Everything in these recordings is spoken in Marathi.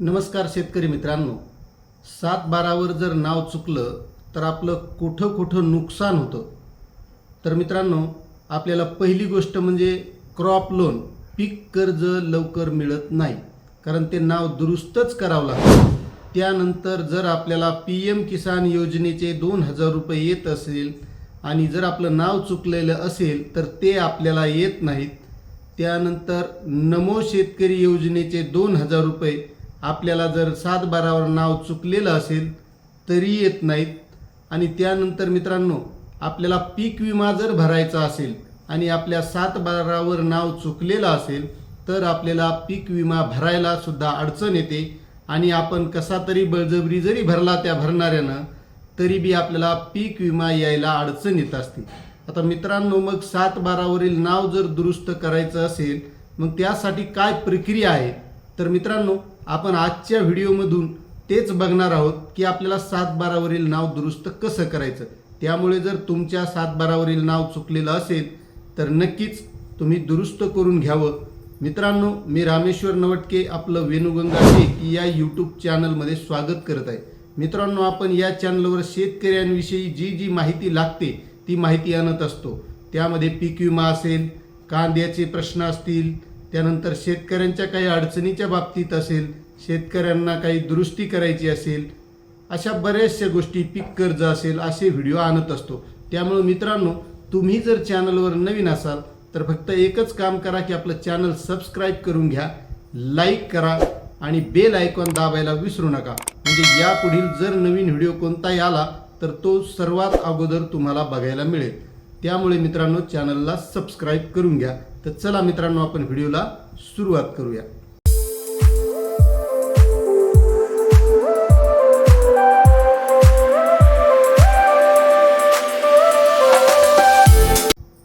नमस्कार शेतकरी मित्रांनो. सात बारावर जर नाव चुकलं तर आपलं कुठं कुठं नुकसान होतं? तर मित्रांनो आपल्याला पहिली गोष्ट म्हणजे क्रॉप लोन पीक कर्ज लवकर मिळत नाही. कारण ते नाव दुरुस्तच करावं लागतं. त्यानंतर जर आपल्याला पी एम किसान योजनेचे दोन हजार रुपये येत असेल आणि जर आपलं नाव चुकलेलं असेल तर ते आपल्याला येत नाहीत. त्यानंतर नमो शेतकरी योजनेचे दोन हजार रुपये आपल्याला जर सात बारावर नाव चुकलेलं असेल तरी येत नाहीत. आणि त्यानंतर मित्रांनो आपल्याला पीक विमा जर भरायचा असेल आणि आपल्या सात बारावर नाव चुकलेलं असेल तर आपल्याला पीक विमा भरायला सुद्धा अडचण येते. आणि आपण कसा तरी बळजबरी जरी भरला त्या भरणाऱ्यानं तरी बी आपल्याला पीक विमा यायला अडचण येत असते. आता मित्रांनो मग सात बारावरील नाव जर दुरुस्त करायचं असेल मग त्यासाठी काय प्रक्रिया आहे? तर मित्रांनो आपण आजच्या व्हिडिओमधून तेच बघणार आहोत की आपल्याला सात बारावरील नाव दुरुस्त कसं करायचं. त्यामुळे जर तुमच्या सात बारावरील नाव चुकलेलं असेल तर नक्कीच तुम्ही दुरुस्त करून घ्यावं. मित्रांनो मी रामेश्वर नवटके आपलं वेणुगंगा शेख या यूट्यूब चॅनलमध्ये स्वागत करत आहे. मित्रांनो आपण या चॅनलवर शेतकऱ्यांविषयी जी जी माहिती लागते ती माहिती आणत असतो. त्यामध्ये पीक विमा असेल कांद्याचे प्रश्न असतील त्यानंतर शेतकऱ्यांच्या काही अडचणीच्या बाबतीत असेल शेतकऱ्यांना काही दुरुस्ती करायची असेल अशा बऱ्याचशा गोष्टी पीक कर्ज असेल असे व्हिडिओ आणत असतो. त्यामुळे मित्रांनो तुम्ही जर चॅनलवर नवीन असाल तर फक्त एकच काम करा की आपलं चॅनल सबस्क्राईब करून घ्या लाईक करा आणि बेल आयकॉन दाबायला विसरू नका. म्हणजे यापुढील जर नवीन व्हिडिओ कोणताही आला तर तो सर्वात अगोदर तुम्हाला बघायला मिळेल. त्यामुळे मित्रांनो चॅनलला सबस्क्राईब करून घ्या. तर चला मित्रांनो आपण व्हिडिओला सुरुवात करूया.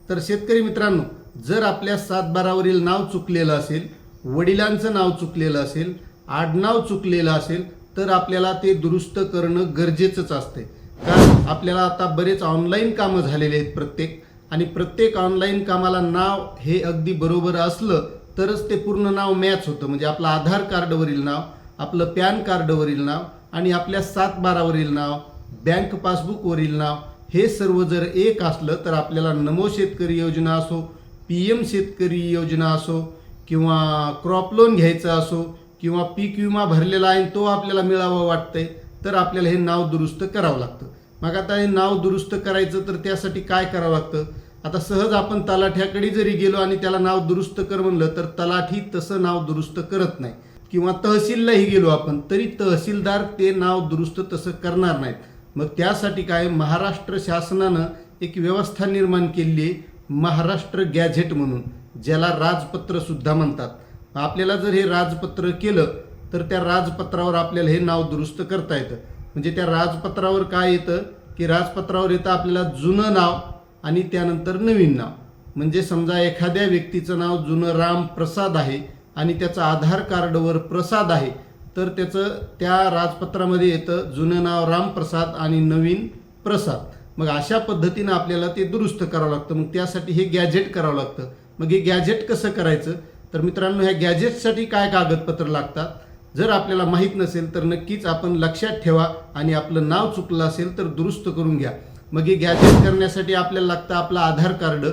तर शेतकरी मित्रांनो जर आपल्या सातबारावरील नाव चुकलेलं असेल वडिलांचं नाव चुकलेलं असेल आडनाव चुकलेलं असेल तर आपल्याला ते दुरुस्त करणं गरजेचंच असते कारण आपल्याला आता बरेच ऑनलाईन कामं झालेले आहेत प्रत्येक. आणि प्रत्येक ऑनलाईन कामाला नाव हे अगदी बरोबर असलं तरच ते पूर्ण नाव मॅच होतं. म्हणजे आपलं आधार कार्डवरील नाव आपलं पॅन कार्डवरील नाव आणि आपल्या सात बारावरील नाव बँक पासबुकवरील नाव हे सर्व जर एक असलं तर आपल्याला नमो शेतकरी योजना असो पी एम शेतकरी योजना असो किंवा क्रॉप लोन घ्यायचं असो किंवा पीक विमा भरलेला आहे तो आपल्याला मिळावा वाटतंय तर आपल्याला हे नाव दुरुस्त करावं लागतं. मग आता हे नाव दुरुस्त करायचं तर त्यासाठी काय करावं लागतं? आता सहज आपण तलाठ्याकडे जरी गेलो आणि त्याला नाव दुरुस्त कर म्हणलं तर तलाठी तसं नाव दुरुस्त करत नाही. किंवा तहसीललाही गेलो आपण तरी तहसीलदार ते नाव दुरुस्त तसं करणार नाहीत. मग त्यासाठी काय? महाराष्ट्र शासनानं एक व्यवस्था निर्माण केली आहे महाराष्ट्र गॅझेट म्हणून ज्याला राजपत्रसुद्धा म्हणतात. आपल्याला जर हे राजपत्र केलं तर त्या राजपत्रावर आपल्याला हे नाव दुरुस्त करता येतं. म्हणजे त्या राजपत्रावर काय येतं? की राजपत्रावर येतं आपल्याला जुनं नाव आणि त्यानंतर नवीन नाव. म्हणजे समजा एखाद्या व्यक्तीचं नाव जुनं राम प्रसाद आहे आणि त्याचं आधार कार्डवर प्रसाद आहे तर त्याचं त्या राजपत्रामध्ये येतं जुनं नाव रामप्रसाद आणि नवीन प्रसाद. मग अशा पद्धतीनं आपल्याला ते दुरुस्त करावं लागतं. मग त्यासाठी हे गॅजेट करावं लागतं. मग हे गॅजेट कसं करायचं? तर मित्रांनो ह्या गॅजेटसाठी काय कागदपत्र लागतात? जर आपल्याला माहीत नसेल तर नक्कीच आपण लक्षात ठेवा आणि आपलं नाव चुकलं असेल तर दुरुस्त करून घ्या. मग हे गॅजेट करण्यासाठी आपल्याला लागतं आपलं आधार कार्ड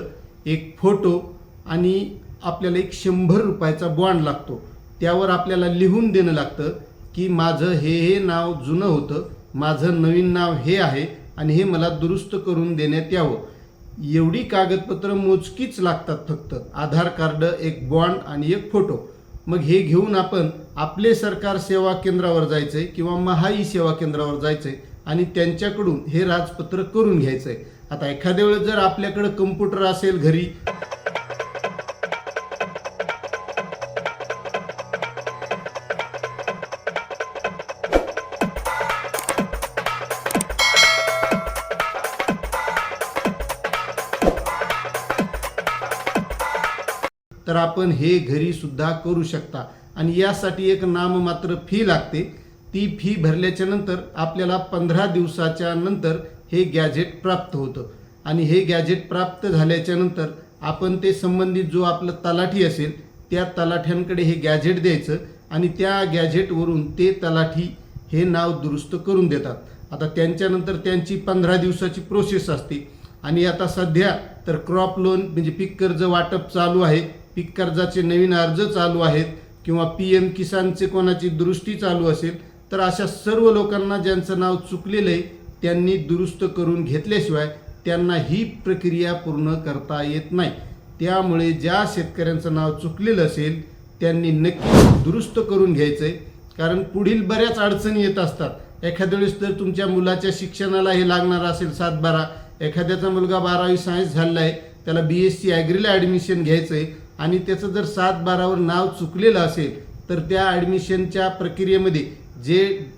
एक फोटो आणि आपल्याला एक शंभर रुपयाचा बॉन्ड लागतो. त्यावर आपल्याला लिहून देणं लागतं की माझं हे हे नाव जुनं होतं माझं नवीन नाव हे आहे आणि हे मला दुरुस्त करून देण्यात यावं. एवढी कागदपत्रं मोजकीच लागतात फक्त. आधार कार्ड एक बॉन्ड आणि एक फोटो मग हे घेऊन आपण आपले सरकार सेवा केंद्रावर जायचं आहे किंवा महाई सेवा केंद्रावर जायचं आहे आणि त्यांच्याकडून हे राजपत्र करून घ्यायचंय. आता एखाद्या वेळेस जर आपल्याकडं कम्प्युटर असेल घरी तर आपण हे घरी सुद्धा करू शकता. आणि यासाठी एक नाममात्र फी लागते. ती फी भरल्याच्या नंतर आपल्याला पंधरा दिवसाच्या नंतर हे गॅजेट प्राप्त होतं. आणि हे गॅजेट प्राप्त झाल्याच्यानंतर आपण ते संबंधित जो आपलं तलाठी असेल त्या तलाठ्यांकडे हे गॅजेट द्यायचं आणि त्या गॅझेटवरून ते तलाठी हे नाव दुरुस्त करून देतात. आता त्यांच्यानंतर त्यांची पंधरा दिवसाची प्रोसेस असते. आणि आता सध्या तर क्रॉप लोन म्हणजे पीक कर्ज वाटप चालू आहे. पीक कर्जाचे नवीन अर्ज चालू आहेत. किंवा पी एम किसानचे कोणाची दुरुस्ती चालू असेल तर अशा सर्व लोकांना ज्यांचं नाव चुकलेलं आहे त्यांनी दुरुस्त करून घेतल्याशिवाय त्यांना ही प्रक्रिया पूर्ण करता येत नाही. त्यामुळे ज्या शेतकऱ्यांचं नाव चुकलेलं असेल त्यांनी नक्की दुरुस्त करून घ्यायचं आहे कारण पुढील बऱ्याच अडचणी येत असतात. एखाद्या वेळेस तर तुमच्या मुलाच्या शिक्षणाला हे लागणार असेल सात बारा एखाद्याचा मुलगा बारावी सायन्स झालेला आहे त्याला बी एस सी ॲग्रीला ॲडमिशन घ्यायचं आहे आणि त्याचं जर सात बारावर नाव चुकलेलं असेल तर त्या ॲडमिशनच्या प्रक्रियेमध्ये जे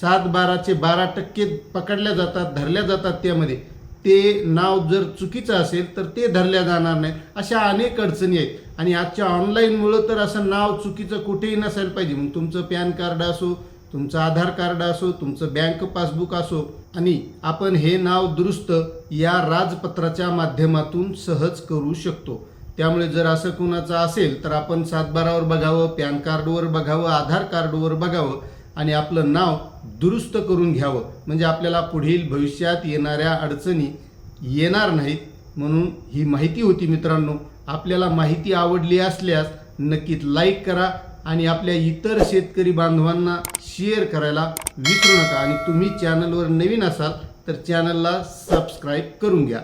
सात बाराचे बारा टक्के पकडल्या जातात धरल्या जातात त्यामध्ये. ते नाव जर चुकीचं असेल तर ते धरल्या जाणार नाही. अशा अनेक अडचणी आहेत. आणि आजच्या ऑनलाईनमुळं तर असं नाव चुकीचं कुठेही नसायला पाहिजे. मग तुमचं पॅन कार्ड असो तुमचं आधार कार्ड असो तुमचं बँक पासबुक असो. आणि आपण हे नाव दुरुस्त या राजपत्राच्या माध्यमातून सहज करू शकतो. त्यामुळे जर असं कुणाचं असेल तर आपण सातबारावर बघावं पॅन कार्डवर बघावं आधार कार्डवर बघावं. आणि आपलं नाव दुरुस्त करून घ्यावं. म्हणजे आपल्याला पुढील भविष्यात येणाऱ्या अडचणी येणार नाहीत म्हणून ही माहिती होती मित्रांनो. आपल्याला माहिती आवडली असल्यास नक्कीच लाईक करा आणि आपल्या इतर शेतकरी बांधवांना शेअर करायला विसरू नका. आणि तुम्ही चॅनलवर नवीन असाल तर चॅनलला सबस्क्राईब करून घ्या.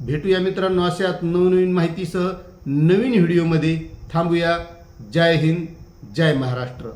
भेटूया मित्रांनो अशाच नवनवीन माहितीसह नवीन व्हिडिओमध्ये थांबूया. जय हिंद. जय महाराष्ट्र.